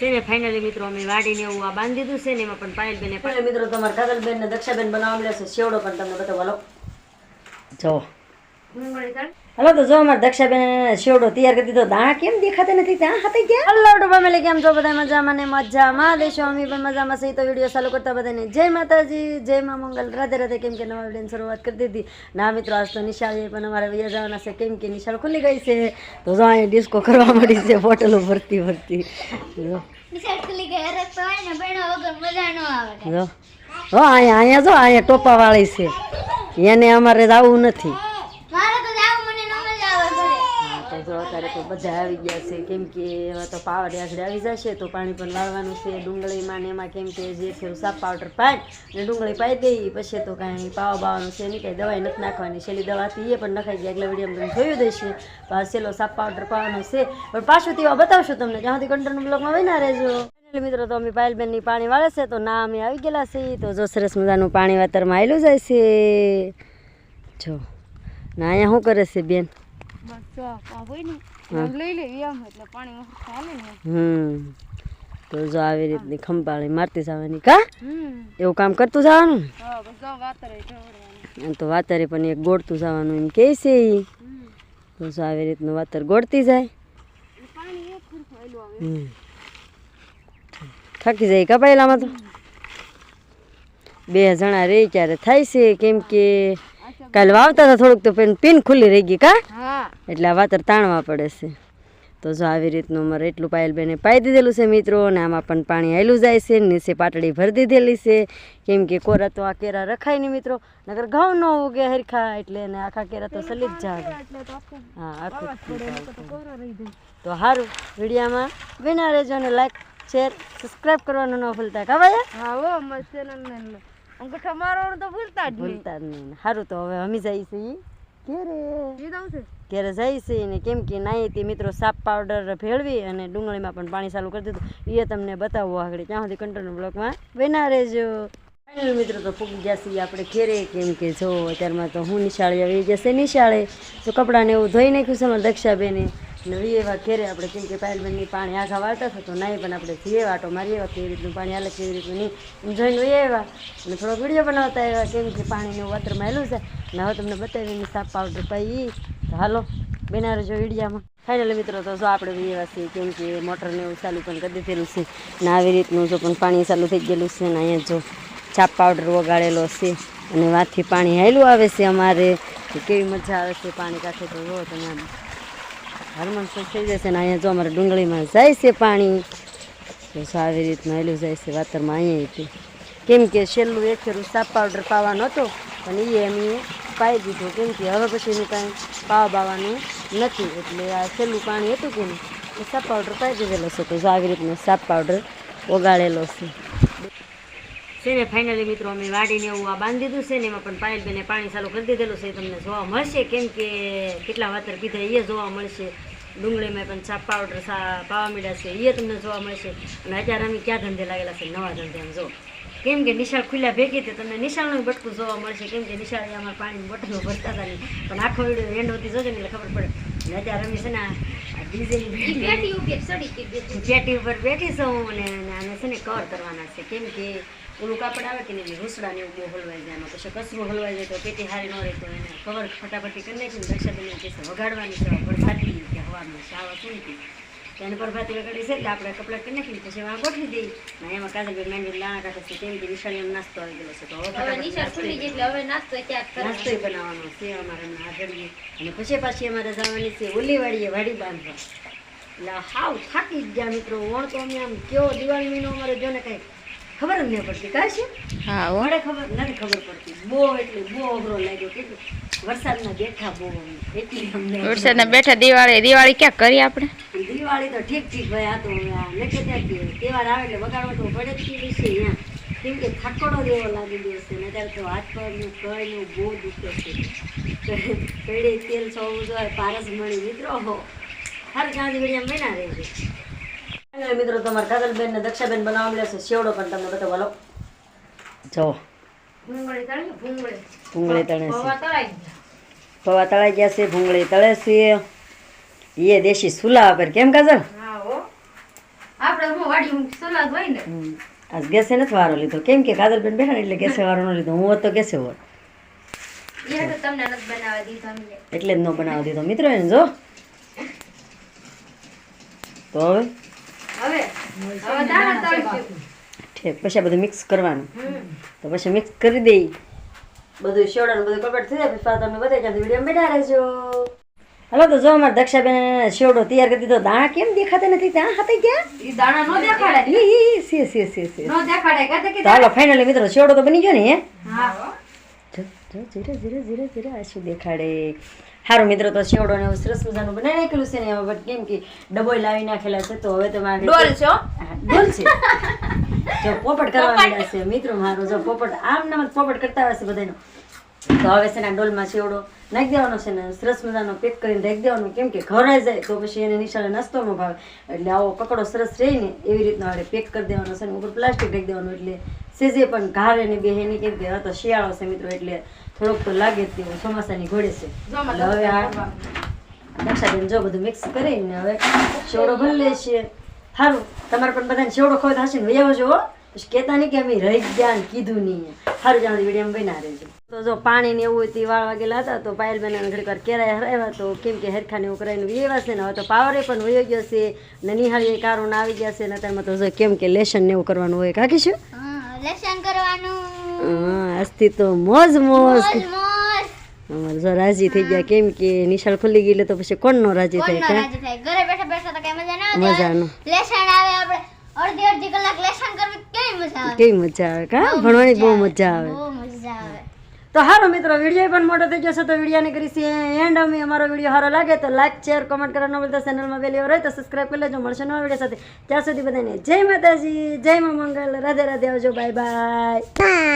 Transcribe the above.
છે ને ફાઇનલી મિત્રો અમે વાડીને એવું આ બાંધી દીધું છે ને એમાં પણ પાયલબેન પણ મિત્રો તમારા કાગલબેન ને દક્ષાબેન બનાવવા મળે છે. શેવડો પણ તમને બતાવો જો. હાલો તો જો અમારે દક્ષાબેન શેવડો તૈયાર કરી દીધો. દાણા કેમ દેખાતા નથી? ત્યાં હાથે ગયા? હલો તો ફેમિલી કેમ છો? બધા મજામાં ને મજામાં? દેશો અમે પણ મજામાં સહી તો વીડિયો ચાલુ કરતા બધાને જય માતાજી જય મા મંગલ. રાધે રાધે કેમ કે નવા વિડીયોની શરૂઆત કરી દીધી. ના મિત્રો આજ તો નિશાળ પણ અમારે વૈયા જવાના છે. કેમ કે નિશાળ ખુલી ગઈ છે. તો જો અહીં ડિસ્કો કરવા મળી છે બોટલો ભરતી ભરતી. જો. નિશાળ ખુલી ગઈ. હરખ તો હોય ને ભણ્યા વગર મજા ન આવે. જો. હો અહીંયા અહીંયા જો અહીંયા ટોપા વાળી છે. એને અમારે જવું નથી મારે તો જાવું મને ન મજા આવે ઘરે હા, તો જો અત્યારે તો બધા આવી ગયા છે. કેમ કે હવે તો પાવર આગળ આવી જશે તો પાણી પણ વાળવાનું છે. ડુંગળીમાં ને એમાં કેમ કે જે છે સાપ પાવડર પાડ ને ડુંગળી પાઈ દઈ પછી તો કાંઈ પાવા બાવાનું છે નહીં, કાંઈ દવાઈ નથી નાખવાની. છેલ્લી દવા હતી એ પણ નખાઈ ગયા એટલે વીડિયો જોયું આ છેલ્લો સાપ પાવડર પાવાનો છે. પણ પાછું તેવા બતાવશું તમને જ્યાં સુધી કંટ્રોલ બ્લોગમાં વહીના રહેજો. મિત્રો, તો અમે પાયલબેનની પાણી વાળે છે તો ના, અમે આવી ગયેલા છીએ તો જો સરસ મજાનું પાણી વાતરમાં આવેલું જાય છે. જો, ના, અહીંયા શું કરે છે બેન? તો જો આવી રીતની ખંપાળી મારતી જવાની કા? એવું કામ કરતું જવાનું? તો વાતરે પણ એક ગોળતું જવાનું એમ કે છે તો જો આવી રીતનું વાતર ગોળતી જાય. થાકી જાય કપાયેલામાં તો? બે જણા રહી ક્યારે થાય છે કેમ કે કાલે વાવતા હતા થોડુંક તો પેન પિન ખુલ્લી રહી ગઈ કા? એટલે આ વાતર તાણવા પડે છે. તો જો આવી રીતનું અમારે એટલું પાયલબેને પાઈ દીધેલું છે મિત્રો અને આમાં પણ પાણી આવેલું જાય છે નીચે પાટડી ભરી દીધેલી છે. કેમ કે કોરા તો આ કેરા રખાય નહીં મિત્રો નગર ઘઉં ન ઉગે હરખા એટલે એને આખા કેરા તો સલી જ જાવે. હા આખું તો સારું વિડીયામાં વિના રહેજો અને લાઈક શેર સબસ્ક્રાઈબ કરવાનું ન ભૂલતા. કાવાયા ભૂલતા જ ભૂલતા જ નહીં. સારું તો હવે અમે જઈએ છીએ ઘેરે જાય ને કેમ કે નાહીથી મિત્રો સાપ પાવડર ભેળવી અને ડુંગળીમાં પણ પાણી ચાલુ કરી દીધું. એ તમને બતાવવું આગળ. ત્યાં સુધી કંટ્રોલ બ્લોકમાં બના રહેજો. ફાઇનલ મિત્રો તો ફૂગી ગયા છીએ આપણે ઘેરે. કેમ કે જો અત્યારમાં તો હું નિશાળે આવી જશે નિશાળે. તો કપડાને એવું ધોઈ નાખ્યું છે અમારા દક્ષાબેને. નવી એવા ઘેરે આપણે કેમ કે પાયલબેનની પાણી આખા વાળતા થતો નાઈ પણ આપણે જઈએ વાટો મારી એવા કેવી રીતનું પાણી હાલે કેવી રીતનું નહીં. જોઈને વહી આવ્યા અને થોડો વીડિયો બનાવતા આવ્યા કેમ કે પાણીનું વાતરમાં હેલું છે. ને હવે તમને બતાવીને સાફ પાવડર પાઈ હાલો, બેના જો વિડીયામાં ફાઇનલી મિત્રો, તો જો આપણે એવા છીએ, કેમ મોટરને એવું ચાલુ પણ કરી દીધેલું છે. ને આવી રીતનું જો પણ પાણી ચાલુ થઈ ગયેલું છે, ને અહીંયા જો છાપ પાવડર વગાડેલો છે, અને વાથી પાણી હાયલું આવે છે અમારે. કેવી મજા આવે છે પાણી કાંઠે તો જો તમે હરમન થઈ જશે, ને અહીંયા જો અમારે ડુંગળીમાં જાય છે પાણી. તો આવી રીતનું હાયલું જાય છે વાતરમાં અહીંયા કેમ કે છેલ્લું એક ફેરું સાપ પાવડર પાવાનો હતો, પણ એ એમ પાઈ દીધો, કેમ કે હવે પછીનું કાંઈ પાવા બાવાનું નથી. એટલે આ છેલ્લું પાણી હતું કે એ સાપ પાવડર પાઈ દીધેલો છે, તો આવી રીતનો સાપ પાવડર ઓગાળેલો છે. છે ને ફાઇનલી મિત્રો, અમે વાડીને એવું આ બાંધી દીધું છે ને, એમાં પણ પાયલબેને પાણી ચાલુ કરી દીધેલું છે તમને જોવા મળશે. કેમ કે કેટલા વાતર પીધા એ જોવા મળશે. ડુંગળીમાં પણ સાપ પાવડર સા, પાવા મીડા છે એ તમને જોવા મળશે. અને અત્યારે અમે ક્યાં ધંધે લાગેલા છે? નવા ધંધે, આમ જો. કેમ કે નિશાળ ખુલ્યા ભેગી હતી તમને નિશાળનું બટકું જોવા મળશે. કેમ કે નિશાળે અમારે પાણી બોટલો ભરતા હતા નહીં પણ આખો વીડિયો એન્ડ હોતી જોજો ને એટલે ખબર પડે. અને અત્યારે અમે છે ને પેટી ઉપર બેઠી છું અને આને છે ને કવર કરવાના છે. કેમ કે ઓલું કાપડ આવે કે નહીં રૂસડા ને એવું બહુ હલવાઈ જાય. એમાં પછી કચરું હલવાઈ જાય તો પેટી હારી ન રહે તો એને કવર ફટાફટી કરી નાખીને દક્ષાબેન કે વગાડવાની છે. ભરભાતી કે હવામાં આવા શું એને પ્રભાતી રગડી છે એટલે આપણે કપડાં કરી નાખીને પછી એમાં ગોઠવી દઈએ. અને એમાં કાજલ માંગી લાણા કાઢે છે કેમ કે એમ નાસ્તો આવી ગયેલો છે. તો હવે હવે નિશાળ નાસ્તો ખુલી ગઈ એટલે હવે નાસ્તો બનાવવાનો છે અમારે આગળ અને પછી પાછી અમારે જવાની છે ઓલી વાડીએ વાડી બાંધવા. એટલે હાવ થાકી જ ગયા મિત્રો ઓણ તો અમે આમ કયો દિવાળી મહિનો અમારે જો ને કઈ ખબર જ નહીં પડતી. કાંઈ છે? હા ઓળે ખબર નથી ખબર પડતી. બહુ એટલે બહુ અઘરો લાગ્યો કેટલું? વરસાદના બેઠા બહુ એટલી અમને વરસાદના બેઠા દિવાળી દિવાળી ક્યાં કરી આપણે? દિવાળી તો ઠીક ઠીક ભાઈ આ તો કે તહેવાર આવે એટલે વગાડવા તો પડે જ કેવી છે અહીંયા. કેમ કે થકડો જેવો લાગી ગયો છે ને અત્યારે તો હાથ પગનું કળનું બહુ દુખે છે. કઈડે તેલ છોવું જોઈએ પારસ મળી મિત્રો. હો હર કાંજ વિડીયા મહિના રહેજો મિત્રો તમારા કાગલબેન ને દક્ષાબેન બનાવવા મળે છે. શેવડો પણ તમને બતાવો. હાલો. જો. ભૂંગળી તળે ભૂંગળી. ભૂંગળી તળે છે. પૌવા તળાઈ ગયા. પૌવા તળાઈ ગયા છે ભૂંગળી તળે છે. એ દેશી સુલા પર કેમ કાજલ? હા હો. આપણે ને. આજ ગેસે નથી વારો લીધો. કેમ કે કાદરબેન બેઠા ને એટલે ગેસે વારો ન લીધો. હું હોત તો ગેસે હોત એટલે જ ન બનાવવા દીધો. મિત્રો એને જો. તો હવે? ઠીક. પછી બધું મિક્સ કરવાનું. તો પછી મિક્સ કરી દઈ. બધું શેવડાનું બધું કપડ થઈ જાય. પછી પાછા તમને બતાવી વીડિયો બેઠા રહેજો. હાલો તો જો અમારે દક્ષાબેન શેવડો તૈયાર કરી દીધો. દાણા કેમ દેખાતા નથી? ત્યાં હાથે ગયા ઈ, ઈ, ઈ, સી નો દેખાડે. સે કે હાલો ફાઇનલી મિત્રો શેવડો તો બની ગયો ને હા? જો જો જીરે જીરે જીરે ધીરે આ શું દેખાડે? સારું મિત્રો તો શેવડો ને સરસ મજાનું બનાવી નાખેલું છે ને બટ કેમ કે ડબોય લાવી નાખેલા છે તો હવે તો મારે ડોલ છો ડોલ છે. જો પોપટ કરવા માંડ્યા છે. મિત્રો મારો જો પોપટ આમ નામ પોપટ કરતા છે બધાનો તો હવે છે ને ડોલમાં શેવડો નાખી દેવાનો છે ને સરસ મજાનો પેક કરીને રાખી દેવાનો. કેમ કે ઘરે જાય તો પછી એને નિશાળે નાસ્તો ન ભાવે. એટલે આવો કકડો સરસ રહે ને એવી રીતના આપણે પેક કરી દેવાનો છે ને ઉપર પ્લાસ્ટિક રાખી દેવાનું. એટલે સેજે પણ ઘારે ને બે નહીં કેમ કે તો શિયાળો છે મિત્રો એટલે થોડોક તો લાગે જ તેવું ચોમાસાની ઘોડે છે. એટલે હવે આ દક્ષાબેન જો બધું મિક્સ કરીને હવે શેવડો ભરી લે છે. સારું તમારે પણ બધાને શેવડો ખોય હશે ને વૈયાવો હો. પછી કહેતા નહીં કે અમે રહી જ ગયા કીધું નહીં. સારું જાણું વીડિયો બના રહેજો. તો જો પાણી ને એવું હતી વાળવા ગયેલા હતા તો પાયલ બેન ઘડીક વાર કેરાય હરાવ્યા તો કેમ કે હેરખા ને એવું કરાવીને છે ને હવે તો પાવરે પણ વયો ગયો છે ને નિહાળી કારણ આવી ગયા છે ને અત્યારમાં તો જો કેમ કે લેશન ને એવું કરવાનું હોય કાકીશું હા લેસન કરવાનું. હા આજથી તો મોજ મોજ. જો રાજી થઈ ગયા કેમ કે નિશાળ ખુલી ગઈ એટલે તો પછી કોણ નો રાજી થાય? ઘરે બેઠા બેઠા તો કઈ મજા ના મજા ન. લેસન આવે આપણે અડધી અડધી કલાક લેસન કરવી કેવી મજા આવે? કેવી મજા આવે કા? ભણવાની બહુ મજા આવે. બહુ મજા આવે. તો હારો મિત્રો વીડિયો પણ મોટો થઈ જશે તો વિડીયોને કરીશી એન્ડ અમે અમારો વીડિયો સારો લાગે તો લાઈક શેર કોમેન્ટ કરવાનો ભૂલતા. ચેનલમાં વાર હોય તો સબસ્ક્રાઈબ કરી લેજો. મળશે નવા વીડિયો સાથે. ત્યાં સુધી બધાને જય માતાજી, જય મા મંગલ. રાધે રાધે આવજો. Bye bye